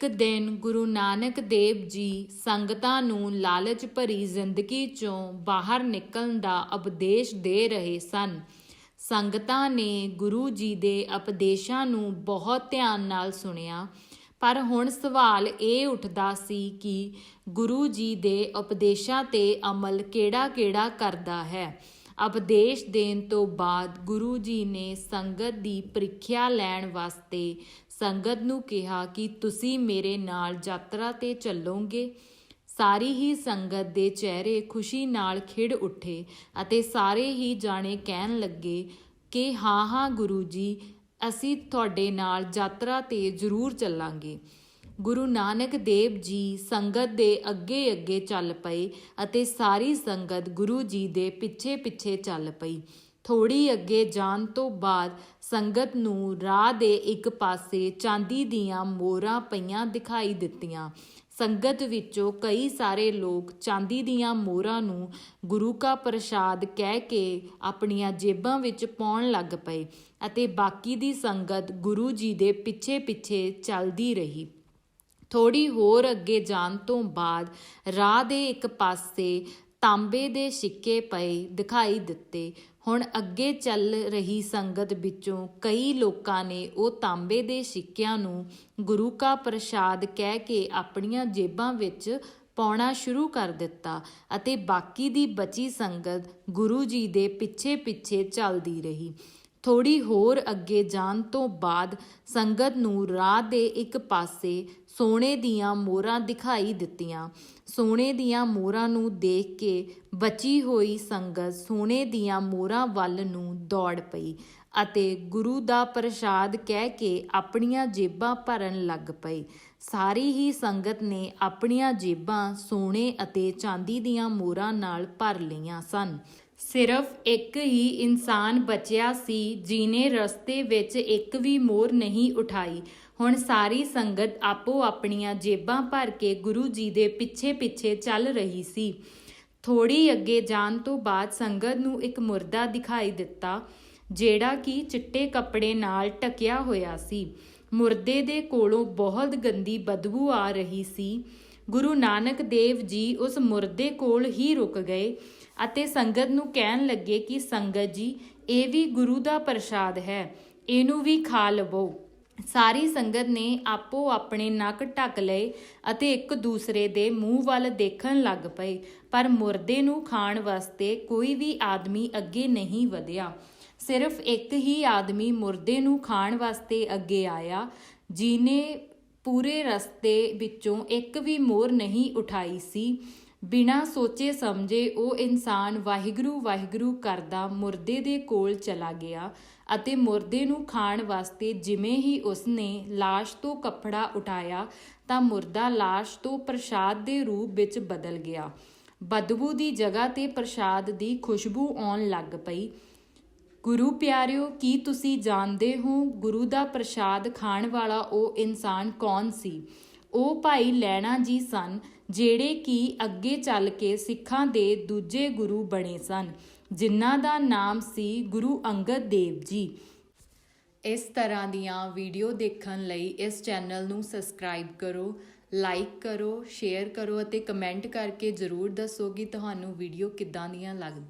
ਇੱਕ ਦਿਨ ਗੁਰੂ ਨਾਨਕ ਦੇਵ ਜੀ ਸੰਗਤਾਂ ਨੂੰ ਲਾਲਚ ਭਰੀ ਜ਼ਿੰਦਗੀ ਚੋਂ ਬਾਹਰ ਨਿਕਲਣ ਦਾ ਉਪਦੇਸ਼ ਦੇ ਰਹੇ ਸਨ। ਸੰਗਤਾਂ ਨੇ ਗੁਰੂ ਜੀ ਦੇ ਉਪਦੇਸ਼ਾਂ ਨੂੰ ਬਹੁਤ ਧਿਆਨ ਨਾਲ ਸੁਣਿਆ। ਪਰ ਹੁਣ ਸਵਾਲ ਇਹ ਉੱਠਦਾ ਸੀ ਕਿ ਗੁਰੂ ਜੀ ਦੇ ਉਪਦੇਸ਼ਾਂ ਤੇ ਅਮਲ ਕਿਹੜਾ-ਕਿਹੜਾ ਕਰਦਾ ਹੈ? ਉਪਦੇਸ਼ ਦੇਣ ਤੋਂ ਬਾਅਦ ਗੁਰੂ ਜੀ ਨੇ ਸੰਗਤ ਦੀ ਪ੍ਰੀਖਿਆ ਲੈਣ ਵਾਸਤੇ ਸੰਗਤ ਨੂੰ ਕਿਹਾ ਕਿ ਤੁਸੀਂ ਮੇਰੇ ਨਾਲ ਯਾਤਰਾ ਤੇ ਚੱਲੋਗੇ। ਸਾਰੀ ਹੀ ਸੰਗਤ ਦੇ ਚਿਹਰੇ ਖੁਸ਼ੀ ਨਾਲ ਖਿੜ ਉੱਠੇ ਅਤੇ ਸਾਰੇ ਹੀ ਜਾਣੇ ਕਹਿਣ ਲੱਗੇ ਕਿ, ਹਾਂ ਹਾਂ, ਗੁਰੂ ਜੀ, ਅਸੀਂ ਤੁਹਾਡੇ ਨਾਲ ਯਾਤਰਾ ਤੇ ਜ਼ਰੂਰ ਚੱਲਾਂਗੇ। ਗੁਰੂ ਨਾਨਕ ਦੇਵ ਜੀ ਸੰਗਤ ਦੇ ਅੱਗੇ ਅੱਗੇ ਚੱਲ ਪਏ ਅਤੇ ਸਾਰੀ ਸੰਗਤ ਗੁਰੂ ਜੀ ਦੇ ਪਿੱਛੇ ਪਿੱਛੇ ਚੱਲ ਪਈ। ਥੋੜੀ ਅੱਗੇ ਜਾਣ ਤੋਂ ਬਾਅਦ ਸੰਗਤ ਨੂੰ ਰਾਹ ਦੇ ਇੱਕ ਪਾਸੇ ਚਾਂਦੀ ਦੀਆਂ ਮੋਹਰਾਂ ਪਈਆਂ ਦਿਖਾਈ ਦਿੱਤੀਆਂ। ਸੰਗਤ ਵਿੱਚੋਂ ਕਈ ਸਾਰੇ ਲੋਕ ਚਾਂਦੀ ਦੀਆਂ ਮੋਹਰਾਂ ਨੂੰ ਗੁਰੂ ਕਾ ਪ੍ਰਸ਼ਾਦ ਕਹਿ ਕੇ ਆਪਣੀਆਂ ਜੇਬਾਂ ਵਿੱਚ ਪਾਉਣ ਲੱਗ ਪਏ ਅਤੇ ਬਾਕੀ ਦੀ ਸੰਗਤ ਗੁਰੂ ਜੀ ਦੇ ਪਿੱਛੇ ਪਿੱਛੇ ਚੱਲਦੀ ਰਹੀ। ਥੋੜੀ ਹੋਰ ਅੱਗੇ ਜਾਣ ਤੋਂ ਬਾਅਦ ਰਾਹ ਦੇ ਇੱਕ ਪਾਸੇ ਤਾਂਬੇ ਦੇ ਸਿੱਕੇ ਪਏ ਦਿਖਾਈ ਦਿੱਤੇ। ਹੁਣ ਅੱਗੇ ਚੱਲ ਰਹੀ ਸੰਗਤ ਵਿੱਚੋਂ ਕਈ ਲੋਕਾਂ ਨੇ ਉਹ ਤਾਂਬੇ ਦੇ ਸਿੱਕਿਆਂ ਨੂੰ ਗੁਰੂ ਕਾ ਪ੍ਰਸ਼ਾਦ ਕਹਿ ਕੇ ਆਪਣੀਆਂ ਜੇਬਾਂ ਵਿੱਚ ਪਾਉਣਾ ਸ਼ੁਰੂ ਕਰ ਦਿੱਤਾ ਅਤੇ ਬਾਕੀ ਦੀ ਬਚੀ ਸੰਗਤ ਗੁਰੂ ਜੀ ਦੇ ਪਿੱਛੇ ਪਿੱਛੇ ਚੱਲਦੀ ਰਹੀ। ਥੋੜੀ ਹੋਰ ਅੱਗੇ ਜਾਣ ਤੋਂ ਬਾਅਦ ਸੰਗਤ ਨੂੰ ਰਾਹ ਦੇ ਇੱਕ ਪਾਸੇ ਸੋਨੇ ਦੀਆਂ ਮੋਹਰਾਂ ਦਿਖਾਈ ਦਿੱਤੀਆਂ। ਸੋਨੇ ਦੀਆਂ ਮੋਹਰਾਂ ਨੂੰ ਦੇਖ ਕੇ ਬਚੀ ਹੋਈ ਸੰਗਤ ਸੋਨੇ ਦੀਆਂ ਮੋਹਰਾਂ ਵੱਲ ਨੂੰ ਦੌੜ ਪਈ ਅਤੇ ਗੁਰੂ ਦਾ ਪ੍ਰਸ਼ਾਦ ਕਹਿ ਕੇ ਆਪਣੀਆਂ ਜੇਬਾਂ ਭਰਨ ਲੱਗ ਪਈ। ਸਾਰੀ ਹੀ ਸੰਗਤ ਨੇ ਆਪਣੀਆਂ ਜੇਬਾਂ ਸੋਨੇ ਅਤੇ ਚਾਂਦੀ ਦੀਆਂ ਮੋਹਰਾਂ ਨਾਲ ਭਰ ਲਈਆਂ ਸਨ। ਸਿਰਫ ਇੱਕ ਹੀ ਇਨਸਾਨ ਬਚਿਆ ਸੀ ਜਿਨੇ ਰਸਤੇ ਵਿੱਚ ਇੱਕ ਵੀ ਮੋਰ ਨਹੀਂ ਉਠਾਈ। ਹੁਣ ਸਾਰੀ ਸੰਗਤ ਆਪੋ ਆਪਣੀਆਂ ਜੇਬਾਂ ਭਰ ਕੇ ਗੁਰੂ ਜੀ ਦੇ ਪਿੱਛੇ ਪਿੱਛੇ ਚੱਲ ਰਹੀ ਸੀ। ਥੋੜੀ ਅੱਗੇ ਜਾਣ ਤੋਂ ਬਾਅਦ ਸੰਗਤ ਨੂੰ ਇੱਕ ਮੁਰਦਾ ਦਿਖਾਈ ਦਿੱਤਾ, ਜਿਹੜਾ ਕਿ ਚਿੱਟੇ ਕੱਪੜੇ ਨਾਲ ਟਕਿਆ ਹੋਇਆ ਸੀ। ਮੁਰਦੇ ਦੇ ਕੋਲੋਂ ਬਹੁਤ ਗੰਦੀ ਬਦਬੂ ਆ ਰਹੀ ਸੀ। ਗੁਰੂ ਨਾਨਕ ਦੇਵ ਜੀ ਉਸ ਮੁਰਦੇ ਕੋਲ ਹੀ ਰੁਕ ਗਏ ਅਤੇ ਸੰਗਤ ਨੂੰ ਕਹਿਣ ਲੱਗੇ ਕਿ ਸੰਗਤ ਜੀ, ਇਹ ਵੀ ਗੁਰੂ ਦਾ ਪ੍ਰਸ਼ਾਦ ਹੈ, ਇਹਨੂੰ ਵੀ ਖਾ ਲਵੋ। ਸਾਰੀ ਸੰਗਤ ਨੇ ਆਪੋ ਆਪਣੇ ਨੱਕ ਢੱਕ ਲਏ ਅਤੇ ਇੱਕ ਦੂਸਰੇ ਦੇ ਮੂੰਹ ਵੱਲ ਦੇਖਣ ਲੱਗ ਪਏ, ਪਰ ਮੁਰਦੇ ਨੂੰ ਖਾਣ ਵਾਸਤੇ ਕੋਈ ਵੀ ਆਦਮੀ ਅੱਗੇ ਨਹੀਂ ਵਧਿਆ। ਸਿਰਫ ਇੱਕ ਹੀ ਆਦਮੀ ਮੁਰਦੇ ਨੂੰ ਖਾਣ ਵਾਸਤੇ ਅੱਗੇ ਆਇਆ ਜਿਨੇ ਪੂਰੇ ਰਸਤੇ ਵਿੱਚੋਂ ਇੱਕ ਵੀ ਮੋਰ ਨਹੀਂ ਉਠਾਈ ਸੀ ਬਿਨਾਂ ਸੋਚੇ ਸਮਝੇ ਉਹ ਇਨਸਾਨ ਵਾਹਿਗੁਰੂ ਵਾਹਿਗੁਰੂ ਕਰਦਾ ਮੁਰਦੇ ਦੇ ਕੋਲ ਚਲਾ ਗਿਆ ਅਤੇ ਮੁਰਦੇ ਨੂੰ ਖਾਣ ਵਾਸਤੇ ਜਿਵੇਂ ਹੀ ਉਸਨੇ লাশ ਤੋਂ ਕੱਪੜਾ ਉਠਾਇਆ ਤਾਂ ਮੁਰਦਾ লাশ ਤੋਂ ਪ੍ਰਸ਼ਾਦ ਦੇ ਰੂਪ ਵਿੱਚ ਬਦਲ ਗਿਆ ਬਦਬੂ ਦੀ ਜਗ੍ਹਾ ਤੇ ਪ੍ਰਸ਼ਾਦ ਦੀ ਖੁਸ਼ਬੂ ਆਉਣ ਲੱਗ ਪਈ ਗੁਰੂ ਪਿਆਰਿਓ, ਕੀ ਤੁਸੀਂ ਜਾਣਦੇ ਹੋ ਗੁਰੂ ਦਾ ਪ੍ਰਸ਼ਾਦ ਖਾਣ ਵਾਲਾ ਉਹ ਇਨਸਾਨ ਕੌਣ ਸੀ? ਉਹ ਭਾਈ ਲੈਣਾ ਜੀ ਸਨ, ਜਿਹੜੇ ਕਿ ਅੱਗੇ ਚੱਲ ਕੇ ਸਿੱਖਾਂ ਦੇ ਦੂਜੇ ਗੁਰੂ ਬਣੇ ਸਨ, ਜਿਨ੍ਹਾਂ ਦਾ ਨਾਮ ਸੀ ਗੁਰੂ ਅੰਗਦ ਦੇਵ ਜੀ। ਇਸ ਤਰ੍ਹਾਂ ਦੀਆਂ ਵੀਡੀਓ ਦੇਖਣ ਲਈ ਇਸ ਚੈਨਲ ਨੂੰ ਸਬਸਕ੍ਰਾਈਬ ਕਰੋ, ਲਾਈਕ ਕਰੋ, ਸ਼ੇਅਰ ਕਰੋ ਅਤੇ ਕਮੈਂਟ ਕਰਕੇ ਜ਼ਰੂਰ ਦੱਸੋ ਕਿ ਤੁਹਾਨੂੰ ਵੀਡੀਓ ਕਿੱਦਾਂ ਦੀਆਂ ਲੱਗਦੀ